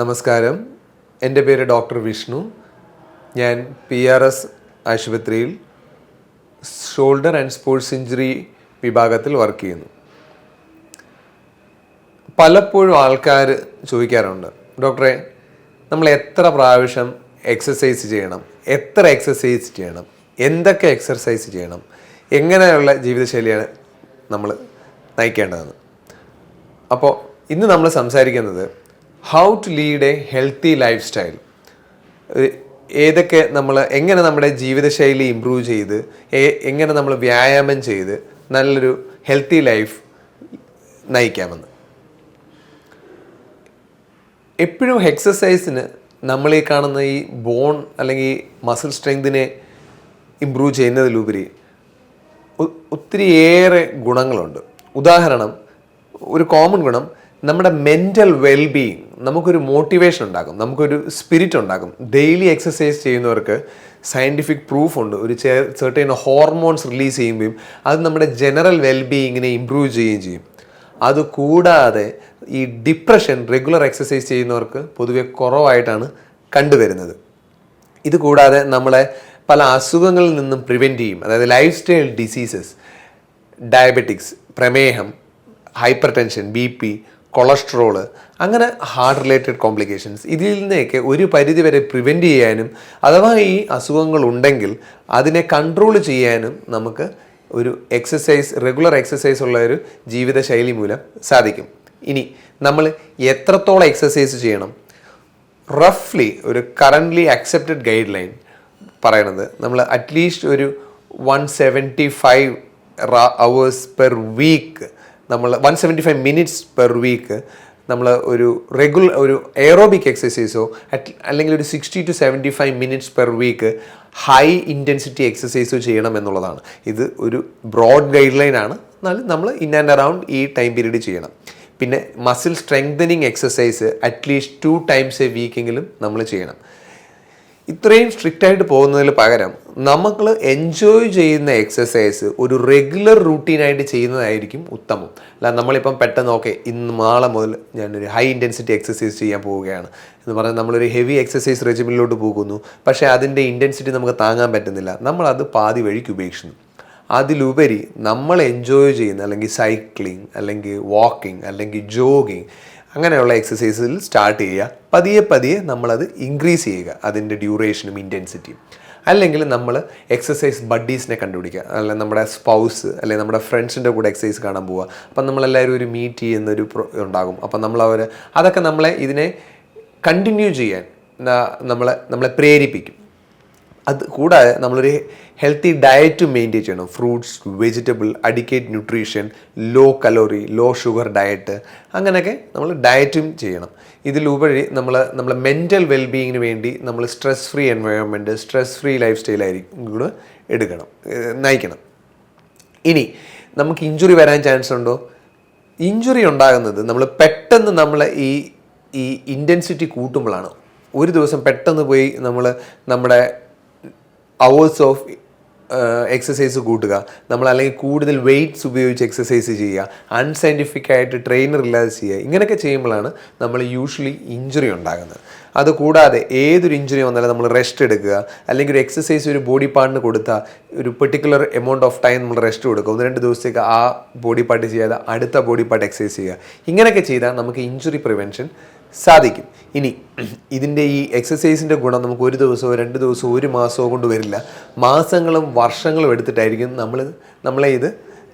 നമസ്കാരം. എന്റെ പേര് ഡോക്ടർ വിഷ്ണു. ഞാൻ പി ആർ എസ് ആശുപത്രിയിൽ ഷോൾഡർ ആൻഡ് സ്പോർട്സ് ഇഞ്ചുറി വിഭാഗത്തിൽ വർക്ക് ചെയ്യുന്നു. പലപ്പോഴും ആൾക്കാർ ചോദിക്കാറുണ്ട് ഡോക്ടറെ നമ്മൾ എത്ര പ്രാവശ്യം എക്സസൈസ് ചെയ്യണം? എത്ര എക്സസൈസ് ചെയ്യണം? എന്തൊക്കെ എക്സർസൈസ് ചെയ്യണം? എങ്ങനെയുള്ള ജീവിതശൈലിയാണ് നമ്മൾ നയിക്കേണ്ടതെന്ന്? അപ്പോൾ ഇന്ന് നമ്മൾ സംസാരിക്കുന്നത് how to lead a healthy lifestyle ഏതൊക്കെ നമ്മൾ എങ്ങനെ നമ്മുടെ ജീവിതശൈലി ഇമ്പ്രൂവ് ചെയ്ത് എങ്ങനെ നമ്മൾ വ്യായാമം ചെയ്ത് നല്ലൊരു ഹെൽത്തി ലൈഫ് നയിക്കാമെന്ന്. എപ്പോഴും എക്സസൈസിന് നമ്മൾ ഈ കാണുന്ന ഈ ബോൺ അല്ലെങ്കിൽ മസിൽ സ്ട്രെങ്തിനെ ഇമ്പ്രൂവ് ചെയ്യുന്നതിലുപരി ഒത്തിരിയേറെ ഗുണങ്ങളുണ്ട്. ഉദാഹരണം ഒരു കോമൺ ഗുണം നമ്മുടെ മെന്റൽ വെൽബീയിങ് നമുക്കൊരു മോട്ടിവേഷൻ ഉണ്ടാകും നമുക്കൊരു സ്പിരിറ്റ് ഉണ്ടാകും ഡെയിലി എക്സസൈസ് ചെയ്യുന്നവർക്ക് സയന്റിഫിക് പ്രൂഫ് ഉണ്ട്. ഒരു സെർട്ടൈൻ ഹോർമോൺസ് റിലീസ് ചെയ്യുമ്പോഴും അത് നമ്മുടെ ജനറൽ വെൽബീയിങ്ങിനെ ഇമ്പ്രൂവ് ചെയ്യുകയും ചെയ്യും. അതുകൂടാതെ ഈ ഡിപ്രഷൻ റെഗുലർ എക്സസൈസ് ചെയ്യുന്നവർക്ക് പൊതുവെ കുറവായിട്ടാണ് കണ്ടുവരുന്നത്. ഇത് കൂടാതെ നമ്മളെ പല അസുഖങ്ങളിൽ നിന്നും പ്രിവെന്റ് ചെയ്യും. അതായത് ലൈഫ് സ്റ്റൈൽ ഡിസീസസ് ഡയബറ്റിക്സ് പ്രമേഹം hypertension B P cholesterol അങ്ങനെ ഹാർട്ട് റിലേറ്റഡ് കോംപ്ലിക്കേഷൻസ് ഇതിൽ നിന്നൊക്കെ ഒരു പരിധിവരെ പ്രിവെന്റ് ചെയ്യാനും അഥവാ ഈ അസുഖങ്ങൾ ഉണ്ടെങ്കിൽ അതിനെ കൺട്രോൾ ചെയ്യാനും നമുക്ക് ഒരു എക്സസൈസ് റെഗുലർ എക്സസൈസ് ഉള്ള ഒരു ജീവിതശൈലി മൂലം സാധിക്കും. ഇനി നമ്മൾ എത്രത്തോളം എക്സസൈസ് ചെയ്യണം? റഫ്ലി ഒരു കറന്റ്ലി അക്സെപ്റ്റഡ് ഗൈഡ് ലൈൻ പറയണത് നമ്മൾ അറ്റ്ലീസ്റ്റ് ഒരു one seventy five hours per week നമ്മൾ one seventy five minutes per week നമ്മൾ ഒരു റെഗുലർ ഒരു എയറോബിക് എക്സസൈസോ അല്ലെങ്കിൽ ഒരു sixty to seventy five minutes per week high intensity എക്സസൈസോ ചെയ്യണം എന്നുള്ളതാണ്. ഇത് ഒരു ബ്രോഡ് ഗൈഡ് ലൈൻ ആണ്. എന്നാലും നമ്മൾ ഇൻ ആൻഡ് അറൗണ്ട് ഈ ടൈം പീരീഡ് ചെയ്യണം. പിന്നെ muscle strengthening exercise at least two times a വീക്കെങ്കിലും നമ്മൾ ചെയ്യണം. ഇത്രയും സ്ട്രിക്റ്റ് ആയിട്ട് പോകുന്നതിൽ പകരം നമ്മൾ എൻജോയ് ചെയ്യുന്ന എക്സസൈസ് ഒരു റെഗുലർ റൂട്ടീനായിട്ട് ചെയ്യുന്നതായിരിക്കും ഉത്തമം. അല്ല നമ്മളിപ്പം പെട്ടെന്ന് ഓക്കെ ഇന്ന് നാളെ മുതൽ ഞാനൊരു ഹൈ ഇന്റൻസിറ്റി എക്സസൈസ് ചെയ്യാൻ പോവുകയാണ്. എന്ന് പറഞ്ഞാൽ നമ്മളൊരു ഹെവി എക്സസൈസ് റെജിമിലോട്ട് പോകുന്നു. പക്ഷേ അതിന്റെ ഇന്റൻസിറ്റി നമുക്ക് താങ്ങാൻ പറ്റുന്നില്ല. നമ്മളത് പാതി വഴിക്ക് ഉപേക്ഷിക്കുന്നു. അതിലുപരി നമ്മൾ എൻജോയ് ചെയ്യുന്ന അല്ലെങ്കിൽ സൈക്ലിംഗ് അല്ലെങ്കിൽ വാക്കിംഗ് അല്ലെങ്കിൽ ജോഗിങ് അങ്ങനെയുള്ള എക്സസൈസിൽ സ്റ്റാർട്ട് ചെയ്യുക. പതിയെ പതിയെ നമ്മളത് ഇൻക്രീസ് ചെയ്യുക. അതിന്റെ ഡ്യൂറേഷനും ഇന്റൻസിറ്റിയും അല്ലെങ്കിൽ നമ്മൾ എക്സസൈസ് ബഡ്ഡീസിനെ കണ്ടുപിടിക്കുക. അല്ലെങ്കിൽ നമ്മുടെ സ്പൗസ് അല്ലെങ്കിൽ നമ്മുടെ ഫ്രണ്ട്സിന്റെ കൂടെ എക്സസൈസ് കാണാൻ പോവുക. അപ്പം നമ്മളെല്ലാവരും ഒരു മീറ്റ് ചെയ്യുന്നൊരു ഉണ്ടാകും. അപ്പം നമ്മളവർ അതൊക്കെ നമ്മളെ ഇതിനെ കണ്ടിന്യൂ ചെയ്യാൻ നമ്മളെ നമ്മളെ പ്രേരിപ്പിക്കും. അത് കൂടാതെ നമ്മളൊരു ഹെൽത്തി ഡയറ്റ് മെയിന്റെയിൻ ചെയ്യണം. Fruits vegetable adequate nutrition low calorie low sugar diet അങ്ങനെയൊക്കെ നമ്മൾ ഡയറ്റും ചെയ്യണം. ഇതിലുപരി നമ്മൾ നമ്മളെ മെന്റൽ വെൽബീയിങ്ങിന് വേണ്ടി നമ്മൾ stress free environment stress free life സ്റ്റൈലായിരിക്കും കൂടെ എടുക്കണം നയിക്കണം. ഇനി നമുക്ക് ഇഞ്ചുറി വരാൻ ചാൻസ് ഉണ്ടോ? ഇഞ്ചുറി ഉണ്ടാകുന്നത് നമ്മൾ പെട്ടെന്ന് നമ്മൾ ഈ ഈ ഇന്റൻസിറ്റി കൂട്ടുമ്പോഴാണ്. ഒരു ദിവസം പെട്ടെന്ന് പോയി നമ്മൾ നമ്മുടെ അവേഴ്സ് ഓഫ് എക്സസൈസ് കൂട്ടുക. നമ്മൾ അല്ലെങ്കിൽ കൂടുതൽ വെയ്റ്റ്സ് ഉപയോഗിച്ച് എക്സസൈസ് ചെയ്യുക. അൺസയന്റിഫിക് ആയിട്ട് ട്രെയിനർ ഇല്ലാതെ ചെയ്യുക. ഇങ്ങനെയൊക്കെ ചെയ്യുമ്പോഴാണ് നമ്മൾ യൂഷ്വലി ഇഞ്ചുറി ഉണ്ടാകുന്നത്. അതുകൂടാതെ ഏതൊരു ഇഞ്ചുറി വന്നാലും നമ്മൾ റെസ്റ്റ് എടുക്കുക. അല്ലെങ്കിൽ ഒരു എക്സസൈസ് ഒരു ബോഡി പാർട്ടിന് കൊടുത്താൽ ഒരു പെർട്ടിക്കുലർ എമൗണ്ട് ഓഫ് ടൈം നമ്മൾ റെസ്റ്റ് കൊടുക്കുക. ഒന്ന് രണ്ട് ദിവസത്തേക്ക് ആ ബോഡി പാർട്ട് ചെയ്യാതെ അടുത്ത ബോഡി പാർട്ട് എക്സസൈസ് ചെയ്യുക. ഇങ്ങനെയൊക്കെ ചെയ്താൽ നമുക്ക് ഇഞ്ചുറി പ്രിവെൻഷൻ സാധിക്കും. ഇനി ഇതിന്റെ ഈ എക്സസൈസിന്റെ ഗുണം നമുക്ക് ഒരു ദിവസമോ രണ്ട് ദിവസമോ ഒരു മാസമോ കൊണ്ട് വരില്ല. മാസങ്ങളും വർഷങ്ങളും എടുത്തിട്ടായിരിക്കും നമ്മൾ നമ്മളെ ഇത്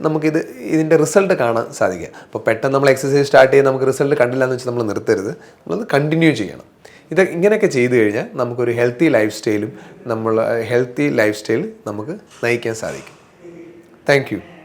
നമുക്കിത് ഇതിന്റെ റിസൾട്ട് കാണാൻ സാധിക്കുക. അപ്പോൾ പെട്ടെന്ന് നമ്മൾ എക്സസൈസ് സ്റ്റാർട്ട് ചെയ്ത് നമുക്ക് റിസൾട്ട് കണ്ടില്ല എന്ന് വെച്ചാൽ നമ്മൾ നിർത്തരുത്. നമ്മളത് കണ്ടിന്യൂ ചെയ്യണം. ഇത് ഇങ്ങനെയൊക്കെ ചെയ്തു കഴിഞ്ഞാൽ നമുക്കൊരു ഹെൽത്തി ലൈഫ് സ്റ്റൈലും നമ്മൾ ഹെൽത്തി ലൈഫ് സ്റ്റൈൽ നമുക്ക് നയിക്കാൻ സാധിക്കും. താങ്ക്